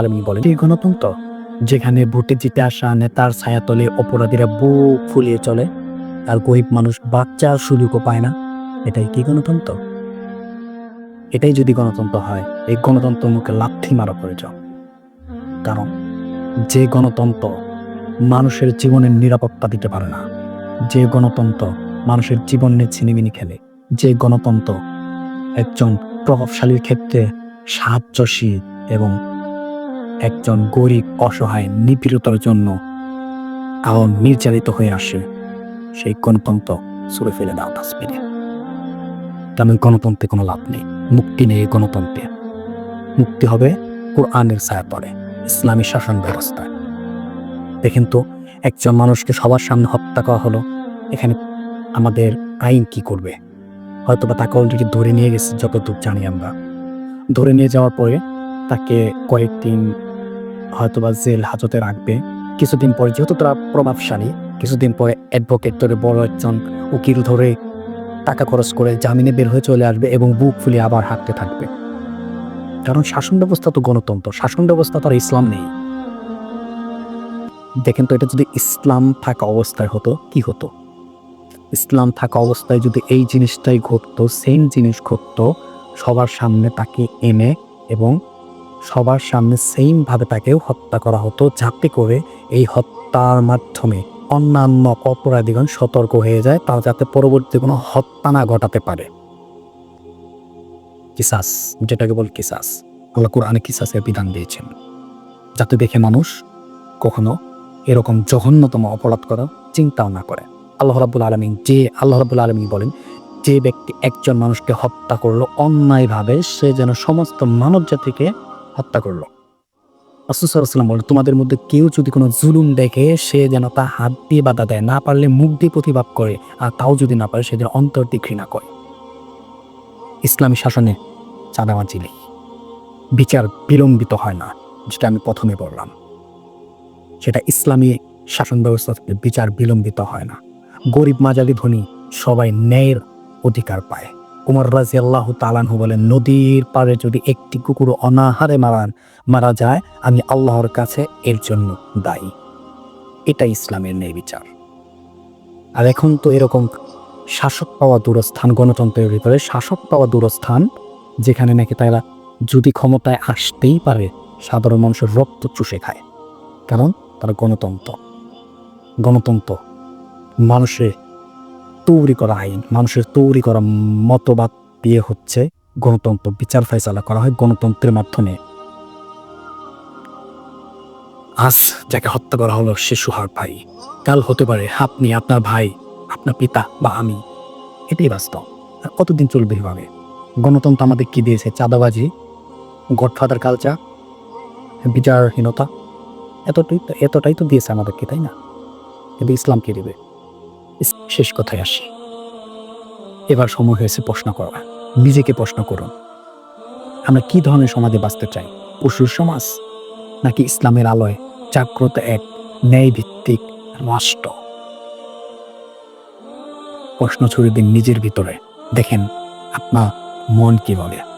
আলমী বলেন, এই গণতন্ত্র যেখানে ভোটে জিতে আসা নেতার ছায়াতলে অপরাধীরা বুক ফুলিয়ে চলে, আর গরিব মানুষ বাচ্চার সুযোগও পায় না, এটাই কি গণতন্ত্র? এটাই যদি গণতন্ত্র হয়, এই গণতন্ত্র মুখে লাথি মারা যাও। কারণ যে গণতন্ত্র মানুষের জীবনের নিরাপত্তা দিতে পারে না, যে গণতন্ত্র মানুষের জীবন নিয়ে ছিনিমিনি খেলে, যে গণতন্ত্র একজন প্রভাবশালীর ক্ষেত্রে সাহায্যশীল এবং একজন গরিব, অসহায়, নিপীড়িতর জন্য আরও নির্যাতিত হয়ে আসে। সেই গণতন্ত্র ছুড়ে ফেলে দাও ডাস্টবিনে তেমন গণতন্ত্রে কোনো লাভ নেই। মুক্তি নেই গণতন্ত্রে। মুক্তি হবে কোরআনের ছায়া পড়ে, ইসলামী শাসন ব্যবস্থায়। দেখেন তো, একজন মানুষকে সবার সামনে হত্যা করা হলো, এখানে আমাদের আইন কি করবে? হয়তো বা তাকে অলরেডি ধরে নিয়ে গেছে যতটুকু জানি আমরা। ধরে নিয়ে যাওয়ার পরে তাকে কয়েকদিন হয়তোবা জেল হাজতে রাখবে। কিছুদিন পরে, যেহেতু তারা প্রভাবশালী, কিছুদিন পরে অ্যাডভোকেট ধরে বড় একজন উকিল ধরে টাকা খরচ করে জামিনে বের হয়ে চলে আসবে এবং বুক ফুলিয়ে আবার হাঁটতে থাকবে। কারণ শাসন ব্যবস্থা তো গণতন্ত্র, শাসন ব্যবস্থা তো আর ইসলাম নেই। দেখেন তো, এটা যদি ইসলাম থাকা অবস্থায় হতো, কি হতো? ইসলাম থাকা অবস্থায় যদি এই জিনিসটাই ঘটতো সেম জিনিস ঘটতো, সবার সামনে তাকে এনে এবং সবার সামনে সেম ভাবে তাকেও হত্যা করা হতো যাতে করে এই হত্যার মাধ্যমে অন্যান্য অপরাধীগণ সতর্ক হয়ে যায়, তারা যাতে পরবর্তী কোনো হত্যা না ঘটাতে পারে। কিসাস, যেটাকে বল কিসাস, আল্লাহ কোরআনে কিসাসের বিধান দিয়েছেন। যাতে দেখে মানুষ কখনো এরকম জঘন্যতম অপরাধ করা চিন্তাও না করে। আল্লাহ রাবুল আলমিন যে, আল্লাহ রাবুল আলমিন বলেন, যে ব্যক্তি একজন মানুষকে হত্যা করল, অন্যায়ভাবে সে যেন সমস্ত মানব জাতিকে হত্যা করল। আসুসাল্লাম বলে তোমাদের মধ্যে কেউ যদি কোনো জুলুম দেখে, সে যেন তা হাত দিয়ে বাধা দেয়, না পারলে মুখ দিয়ে প্রতিবাদ করে, আর তাও যদি না পারে সে যেন অন্তর দিয়ে ঘৃণা করে। ইসলামী শাসনে চাঁদাবাজি নেই বিচার বিলম্বিত হয় না, যেটা আমি প্রথমে বললাম। সেটা ইসলামী শাসন ব্যবস্থা থেকে বিচার বিলম্বিত হয় না। গরিব মাজালি ধনী সবাই ন্যায়ের অধিকার পায়। উমর রাজি আল্লাহ তালানহু বলেন, নদীর পাড়ে যদি একটি কুকুর অনাহারে মারান, মারা যায়, আমি আল্লাহর কাছে এর জন্য দায়ী। এটা ইসলামের ন্যায় বিচার। আর এখন তো এরকম শাসক পাওয়া দূরস্থান, গণতন্ত্রের ভিতরে শাসক পাওয়া দূরস্থান, যেখানে নাকি তারা যদি ক্ষমতায় আসতেই পারে, সাধারণ মানুষের রক্ত চুষে খায়। কারণ তারা গণতন্ত্র। গণতন্ত্র। মানুষের তৈরি করা আইন। মানুষের তৈরি করা মতবাদ দিয়ে হচ্ছে গণতন্ত্র। বিচার ফয়সালা করা হয় গণতন্ত্রের মাধ্যমে। আজ যাকে হত্যা করা হলো সে সুহার ভাই। কাল হতে পারে আপনি, আপনার ভাই, আপনার পিতা বা আমি। এটাই বাস্তব। কতদিন চলবে এভাবে? গণতন্ত্র আমাদের কি দিয়েছে? চাঁদাবাজি, গডফাদার কালচার, বিচারহীনতা। এতটাই তো এতটাই তো দিয়েছে আমাদেরকে, তাই না? কিন্তু ইসলাম কি দেবে? শেষ কথায় আসি। এবার সময় হয়েছে প্রশ্ন করা। নিজেকে প্রশ্ন করুন। আমরা কি ধরনের সমাজে বাঁচতে চাই? পশুর সমাজ নাকি ইসলামের আলোয় জাগ্রত এক ন্যায় ভিত্তিক রাষ্ট্র? প্রশ্ন ছুড়ে দিন নিজের ভিতরে। দেখেন আপনার মন কি বলে।